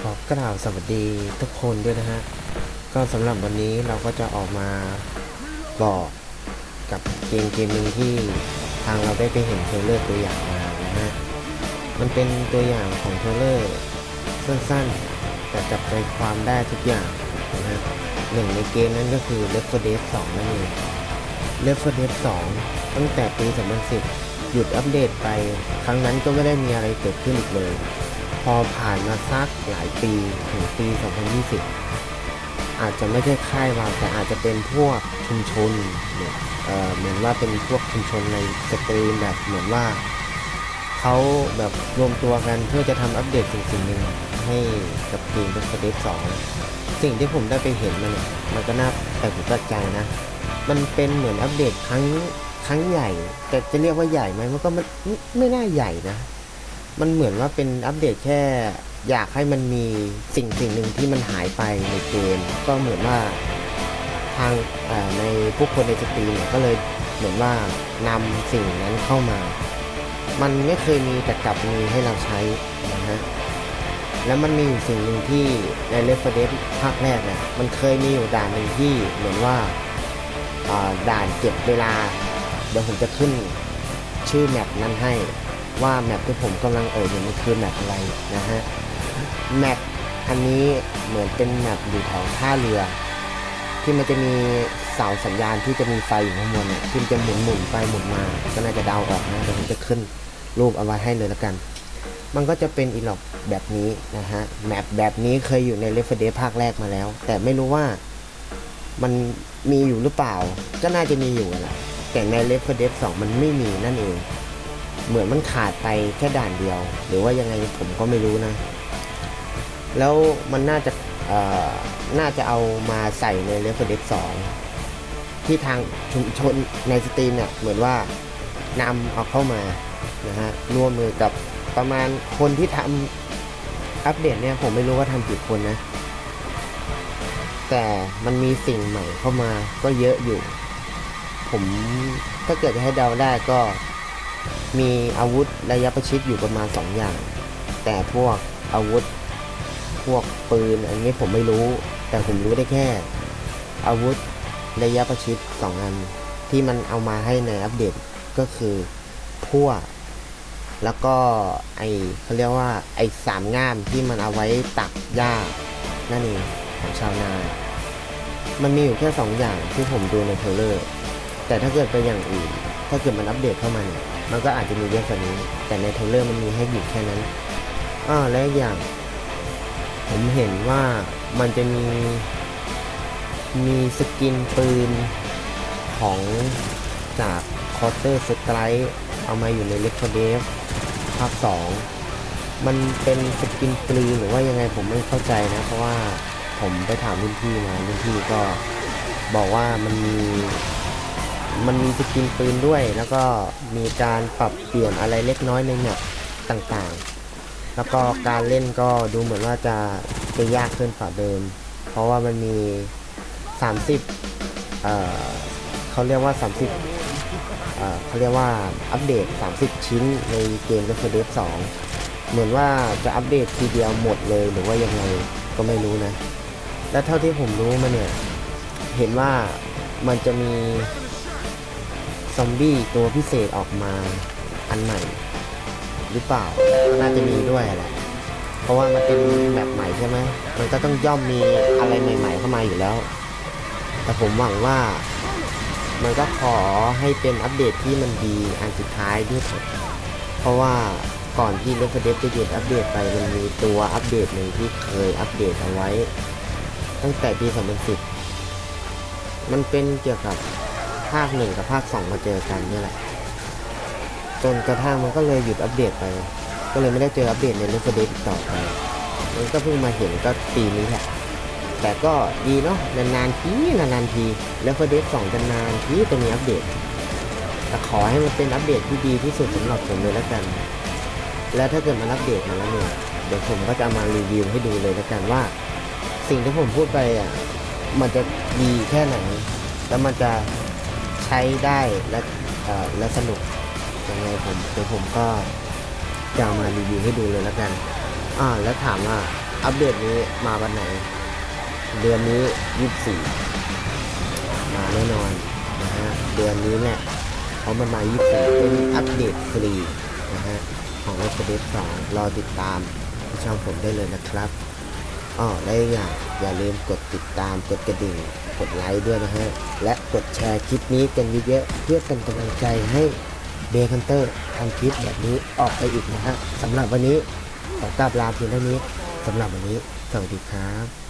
ขอกล่าวสวัสดีทุกคนด้วยนะฮะ ก็สำหรับวันนี้เราก็จะออกมาบอกกับเกมเกมหนึ่งที่ทางเราได้ไปเห็นเทรลเลอร์ตัวอย่างมานะฮะ มันเป็นตัวอย่างของเทรลเลอร์สั้นๆ แต่จับใจความได้ทุกอย่างนะฮะหนึ่งในเกมนั้นก็คือ Left 4 Dead 2นั่นเอง Left 4 Dead 2 ตั้งแต่ปี 2010 หยุดอัปเดตไป ครั้งนั้นก็ไม่ได้มีอะไรเกิดขึ้นอีกเลย อผ่านมาสักหลายปีถึงปี 2020 อาจจะไม่ใช่ค่ายเราแต่อาจจะเป็นพวกชุมชนเนี่ยเอ่อเหมือนว่าเป็นพวกชุมชนในสตรีมแบบเหมือนว่าเขาแบบรวมตัวกันเพื่อจะทำอัปเดตสิ่งสิ่งหนึ่งให้กับเกม Red Dead 2สิ่งที่ผมได้ไปเห็นมันเนี่ยมันก็น่าแปลกหูแปลกใจนะ มันเป็นเหมือนอัปเดตครั้งครั้งใหญ่ แต่จะเรียกว่าใหญ่ไหมมันก็ม่ไม่ไม่น่าใหญ่นะ มันเหมือนว่าเป็นอัปเดตแค่ อยากให้มันมีสิ่งสิ่งหนึ่งที่มันหายไปในเกม ก็เหมือนว่าทางในผู้คนในสตรีมก็เลยเหมือนว่านำสิ่งนั้นเข้ามา มันไม่เคยมีแต่กลับมีให้เราใช้นะฮะแล้วมันมีอยู่สิ่งหนึ่งที่ในเลฟเดสภาคแรกเนี่ยมันเคยมีอยู่ด่านหนึ่งที่เหมือนว่าด่านเก็บเวลา เดี๋ยวผมจะขึ้นชื่อแมปนั้นให้ ว่าแมปที่ผมกำลังเอ่ยเนี่ยมันคือแมปอะไรนะฮะแมปอันนี้เหมือนเป็นแมปอยู่แถวท่าเรือ ที่มันจะมีเสาสัญญาณที่จะมีไฟอยู่ข้างบนเนี่ยที่มันจะหมุนหมุนไปหมุนมา ก็น่าจะเดาออกนะเดี๋ยวผมจะขึ้นรูปเอาไว้ให้เลยแล้วกัน มันก็จะเป็นอีล็อกแบบนี้นะฮะแมปแบบนี้เคยอยู่ในเลฟเดภาคแรกมาแล้ว แต่ไม่รู้ว่ามันมีอยู่หรือเปล่า ก็น่าจะมีอยู่แหละแต่ในเลฟเดสองมันไม่มีนั่นเอง เหมือนมันขาดไปแค่ด่านเดียว หรือว่ายังไงผมก็ไม่รู้นะ แล้วมันน่าจะน่าจะเอามาใส่ในเลฟเดสองที่ทางชุมชนในสตรีมเนี่ยเหมือนว่านำเอาเข้ามานะฮะร่วมมือกับประมาณคนที่ทำอัปเดตเนี่ยผมไม่รู้ว่าทำกี่คนนะ แต่มันมีสิ่งใหม่เข้ามาก็เยอะอยู่ ผมถ้าเกิดจะให้เดาได้ก็ มีอาวุธระยะประชิดอยู่ประมาณ 2 อย่าง แต่พวกอาวุธพวกปืนอันนี้ผมไม่รู้ แต่ผมรู้ได้แค่ อาวุธระยะประชิด2อันที่มันเอามาให้ในอัปเดตก็คือพั่วแล้วก็ไอเขาเรียกว่าไอสามง่ามที่มันเอาไว้ตักหญ้านั่นเองของชาวนา มันมีอยู่แค่สองอย่างที่ผมดูในเทเลอร์ แต่ถ้าเกิดเป็นอย่างอื่น ถ้าเกิดมันอัปเดตเข้ามาเนี่ยมันก็อาจจะมีเยอะกว่านี้ แต่ในเทเลอร์มันมีให้อยู่แค่นั้นอ้อและอย่าง ผมเห็นว่ามันจะมีมีสกินปืนของจากคอร์เตอร์สไตร์เอามาอยู่ในเล f เดฟภาค2มันเป็นสกินปืนหรือว่ายังไงผมไม่เข้าใจนะ เพราะว่าผมไปถามรุ่นพี่มารุ่นพี่ก็บอกว่ามันมี มันมีสกินปืนด้วย แล้วก็มีการปรับเปลี่ยนอะไรเล็กน้อยในแมปต่างๆ แล้วก็การเล่นก็ดูเหมือนว่าจะจะยากขึ้นกว่าเดิม เพราะว่ามันมี 30เอ่อเขาเรียกว่า 30เอ่อเขาเรียกว่าอัปเดต 30 ชิ้นในเกม Left 4 Dead 2 เหมือนว่าจะอัปเดตทีเดียวหมดเลยหรือว่ายังไงก็ไม่รู้นะ และเท่าที่ผมรู้มาเนี่ย เห็นว่ามันจะมี ซอมบี้ตัวพิเศษออกมาอันใหม่หรือเปล่าก็น่าจะมีด้วยแหละ เพราะว่ามันเป็นแบบใหม่ใช่ไหม มันก็ต้องย่อมมีอะไรใหม่ ๆ เข้ามาอยู่แล้ว แต่ผมหวังว่า มันก็ขอให้เป็นอัปเดตที่มันดีอันสุดท้ายด้วยเถอะเพราะว่าก่อนที่ Left 4 Dead จะหยุดอัปเดตไปมันมีตัวอัปเดตหนึ่งที่เคยอัปเดตเอาไว้ ตั้งแต่ปี 2010 มันเป็นเกี่ยวกับ ภาคหนึ่งกับภาคสองมาเจอกันนี่แหละ จนกระทั่งมันก็เลยหยุดอัปเดตไป ก็เลยไม่ได้เจออัปเดตใน Left 4 Dead อีกต่อไปมันก็เพิ่งมาเห็นก็ปีนี้แหละแต่ก็ดีเนาะนานๆทีนานๆที Left 4 Dead 2จะนานทีจะมีอัปเดตแต่ขอให้มันเป็นอัปเดตที่ดีที่สุดสำหรับผมเลยแล้วกัน แล้วถ้าเกิดมันอัปเดตมาแล้วเนี่ยเดี๋ยวผมก็จะเอามารีวิวให้ดูเลยแล้วกันว่า สิ่งที่ผมพูดไปอะมันจะดีแค่ไหนแล้วมันจะ ใช้ได้และและสนุกยังไงผมเดี๋ยวผมก็จะเอามารีวิวให้ดูเลยแล้วกัน อ่า แล้วถามว่าอัปเดตนี้มาวันไหน เดือนนี้24มาแน่นอนนะฮะ เดือนนี้แหละเพราะมันมา24เป็นอัปเดตฟรีนะฮะ ของ r e s 2 2รอติดตามที่ช่องผมได้เลยนะครับ อ๋อและอีกอย่างอย่าลืมกดติดตามกดกระดิ่ง กดไลค์ด้วยนะฮะ และกดแชร์คลิปนี้กันเยอะๆเพื่อเป็นกำลังใจให้เบคันเตอร์ทำคลิปแบบนี้ออกไปอีกนะฮะสำหรับวันนี้ขอกราบลาเพียงเท่านี้สำหรับวันนี้สวัสดีครับ